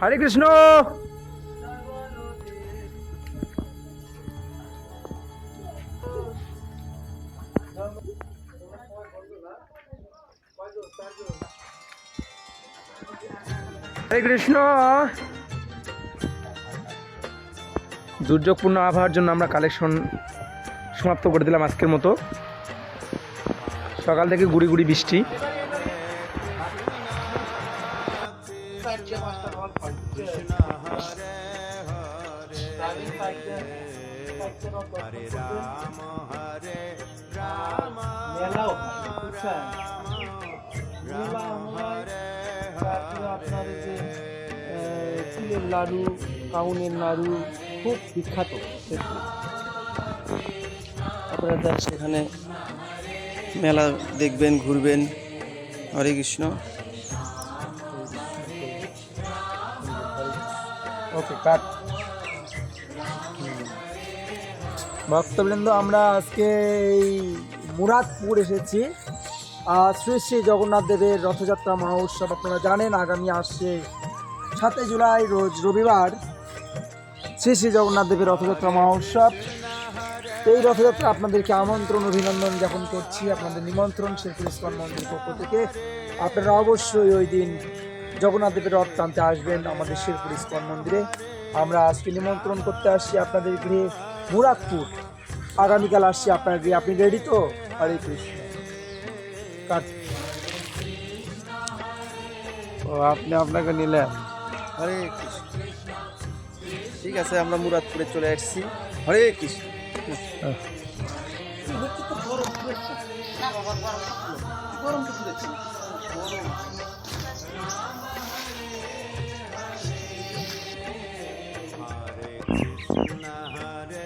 হরে কৃষ্ণ। হরে কৃষ্ণ। দুর্যোগপূর্ণ আবহাওয়ার জন্য আমরা কালেকশন সমাপ্ত করে দিলাম আজকের মতো। সকাল থেকে গুড়ি গুড়ি বৃষ্টি। মেলাও হয়, বুঝছেন? মেলা হয়, তারপরে আপনার এই যে এ, তিলের লাড়ু কাউনের নাড়ু খুব বিখ্যাত আপনারা সেখানে। মেলা দেখবেন ঘুরবেন। হরে কৃষ্ণ। ওকে কাট ভক্তবৃন্দ, আমরা আজকে এই মুরাদপুর এসেছি। শ্রী শ্রী জগন্নাথ দেবের রথযাত্রা মহোৎসব আপনারা জানেন, আগামী আসছে সাতই জুলাই, রোজ রবিবার শ্রী শ্রী জগন্নাথ দেবের রথযাত্রা মহোৎসব। এই রথযাত্রা আপনাদেরকে আমন্ত্রণ, অভিনন্দন জ্ঞাপন করছি। আপনাদের নিমন্ত্রণ শেরপুর ইস্কন মন্দির পক্ষ থেকে। আপনারা অবশ্যই ওই দিন জগন্নাথ দেবের রথ টানতে আসবেন আমাদের শেরপুর ইস্কন মন্দিরে। আমরা আজকে নিমন্ত্রণ করতে আসছি আপনাদের গৃহে মুরাদপুর। আগামীকাল আসছি আপনার গৃহে। আপনি রেডি তো? হরে কৃষ্ণ। ও আপনি আপনাকে নিলেন। হরে কৃষ্ণ। ঠিক আছে আমরা মুরাদপুরে চলে আসছি। হরে কৃষ্ণ। হরে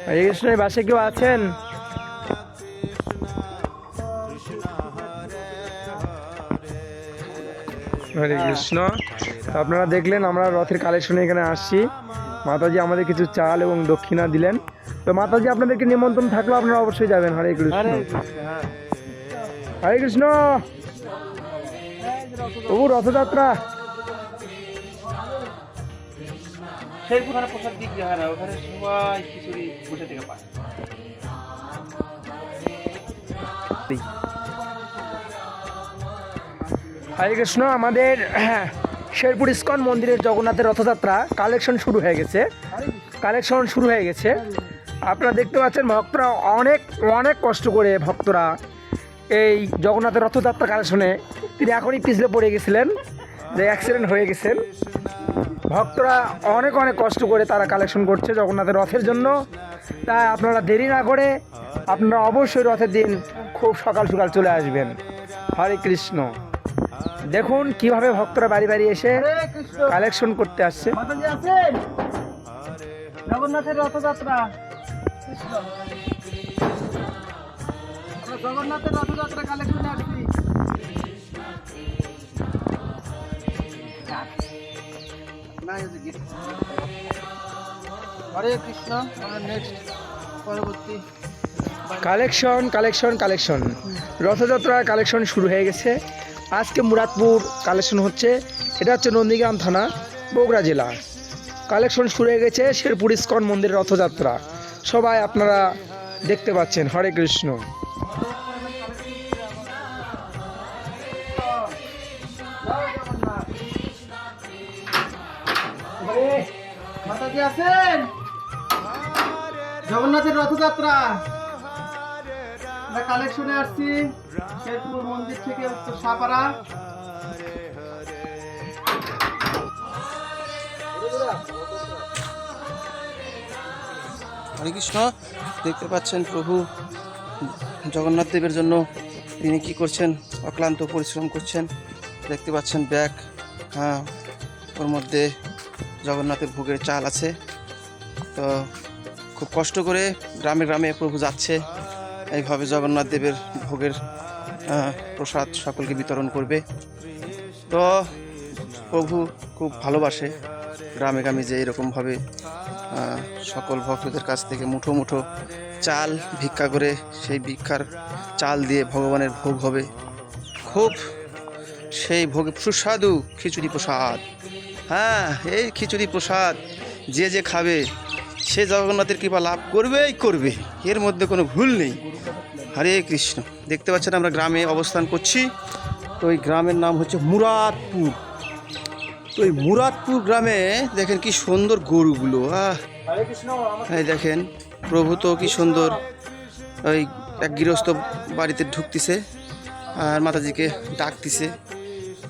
কৃষ্ণ এই বাসে কেউ আছেন? হরে কৃষ্ণ আপনারা দেখলেন, আমরা রথের কালেকশনে এখানে আসছি। মাতাজি আমাদের কিছু চাল এবং দক্ষিণা দিলেন। তো মাতাজি, আপনাদেরকে নিমন্ত্রণ থাকলেও আপনারা অবশ্যই যাবেন। হরে কৃষ্ণ হরে কৃষ্ণ হরে কৃষ্ণ প্রভু, রথযাত্রা! শেরপুর থানা প্রসাদ দিক ওখানে সবাই খিচুড়ি বসে থেকে পায়। হরে কৃষ্ণ আমাদের হ্যাঁ, শেরপুর ইস্কন মন্দিরের জগন্নাথের রথযাত্রা কালেকশন শুরু হয়ে গেছে। কালেকশন শুরু হয়ে গেছে। আপনারা দেখতে পাচ্ছেন ভক্তরা অনেক অনেক কষ্ট করে ভক্তরা এই জগন্নাথের রথযাত্রা কালেকশনে। তিনি এখনই পিছলে পড়ে গেছিলেন যে অ্যাক্সিডেন্ট হয়ে গেছেন। ভক্তরা অনেক অনেক কষ্ট করে তারা কালেকশন করছে জগন্নাথের রথের জন্য। তাই আপনারা দেরি না করে আপনারা অবশ্যই রথের দিন খুব সকাল সকাল চলে আসবেন। হরে কৃষ্ণ। দেখুন কীভাবে ভক্তরা বাড়ি বাড়ি এসে কালেকশন করতে আসছে। জগন্নাথের রথযাত্রা। জগন্নাথের রথযাত্রা কালেকশন কালেকশন কালেকশন। রথযাত্রার কালেকশন শুরু হয়ে গেছে। আজকে মুরাদপুর কালেকশন হচ্ছে, এটা হচ্ছে নন্দীগ্রাম থানা, বগুড়া জেলা। কালেকশন শুরু হয়ে গেছে, শেরপুর ইস্কন মন্দিরের রথযাত্রা। সবাই আপনারা দেখতে পাচ্ছেন, হরে কৃষ্ণ। মাতাজি আছেন জগন্নাথের রথযাত্রা। আমরা কালেকশনে আসছি, শেরপুর মন্দির থেকে উত্তর সাপাড়া। হরে কৃষ্ণ, দেখতে পাচ্ছেন প্রভু জগন্নাথ দেবের জন্য তিনি কি করছেন? অক্লান্ত পরিশ্রম করছেন। দেখতে পাচ্ছেন ব্যাগ হ্যাঁ ওর মধ্যে জগন্নাথের ভোগের চাল আছে। তো খুব কষ্ট করে গ্রামে গ্রামে প্রভু যাচ্ছে। এইভাবে জগন্নাথ দেবের ভোগের প্রসাদ সকলকে বিতরণ করবে। তো প্রভু খুব ভালোবাসে গ্রামে গ্রামে যে এরকমভাবে সকল ভক্তদের কাছ থেকে মুঠো মুঠো চাল ভিক্ষা করে সেই ভিক্ষার চাল দিয়ে ভগবানের ভোগ হবে। খুব সেই ভোগে সুস্বাদু খিচুড়ি প্রসাদ। হ্যাঁ এই খিচুড়ি প্রসাদ, যে যে খাবে, সে জগন্নাথের কৃপা লাভ করবেই করবে, এর মধ্যে কোনো ভুল নেই। হরে কৃষ্ণ। দেখতে পাচ্ছেন আমরা গ্রামে অবস্থান করছি। তো এই গ্রামের নাম হচ্ছে মুরাদপুর। তো এই মুরাদপুর গ্রামে দেখেন কি সুন্দর গরুগুলো, আহ। দেখেন, প্রভু তো কি সুন্দর, ওই এক গৃহস্থ বাড়িতে ঢুকতেছে, আর মাতাজিকে ডাকতেছে।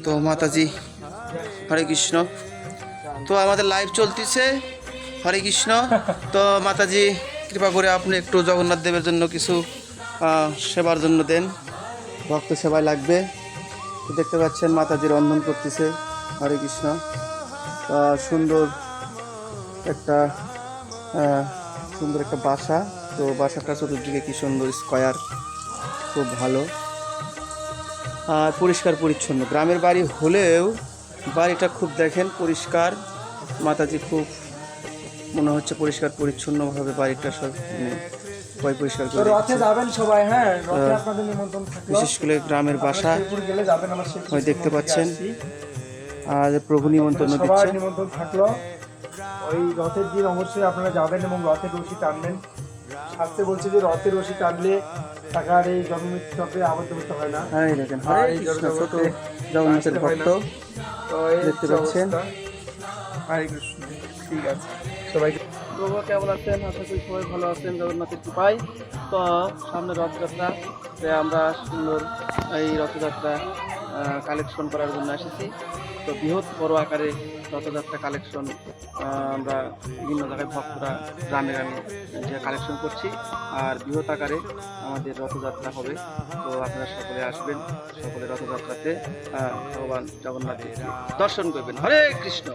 তো মাতাজি, হরে কৃষ্ণ তো আমাদের লাইভ চলতেছে। হরে কৃষ্ণ। তো মাতাজি, কৃপা করে আপনি একটু জগন্নাথ দেবের জন্য কিছু সেবার জন্য দেন। ভক্ত সেবায় লাগবে। দেখতে পাচ্ছেন মাতাজি রন্ধন করতেছে। হরে কৃষ্ণ। সুন্দর একটা সুন্দর একটা বাসা। তো বাসাটা চতুর্দিকে কি সুন্দর স্কয়ার। খুব ভালো। আর পরিষ্কার পরিচ্ছন্ন। গ্রামের বাড়ি হলেও বাড়িটা খুব দেখেন পরিষ্কার। মাতাজি খুব মনে হচ্ছে পরিষ্কার পরিচ্ছন্নভাবে বাড়িটা সব মানে পয় পরিষ্কার করে রথে যাবেন সবাই হ্যাঁ? রথে আপনাদের নিমন্ত্রণ থাকল। বিশেষ করে গ্রামের বাসা গেলে যাবেন আমার ওই দেখতে পাচ্ছেন। আর প্রভু নিমন্ত্রণ সবার দিচ্ছে নিমন্ত্রণ থাকল। ওই রথের দিন অবশ্যই আপনারা যাবেন এবং রথের রশি টানবেন। শাস্ত্রে বলছে যে রথের রশি টানলে টাকার এই জন্মমৃত্যু চক্রে আবদ্ধ হতে হয় না। হ্যাঁ দেখেন হরে কৃষ্ণ ছোট জগন্নাথের ভক্ত। দেখতে পাচ্ছেন। হরে কৃষ্ণ, ঠিক আছে। সবাইকে প্রভু, কেমন আছেন? আশা করি সবাই ভালো আছেন। জগন্নাথের কৃপায়। তো, সামনে রথযাত্রা আমরা সুন্দর এই রথযাত্রা কালেকশন করার জন্য এসেছি। তো বৃহৎ বড় আকারে রথযাত্রা কালেকশন আমরা বিভিন্ন জায়গায় ভক্তরা গ্রামে গ্রামে যে কালেকশন করছি। আর বৃহৎ আকারে আমাদের রথযাত্রা হবে। তো আপনারা সকলে আসবেন, সকলে রথযাত্রাতে ভগবান জগন্নাথের দর্শন করবেন। হরে কৃষ্ণ!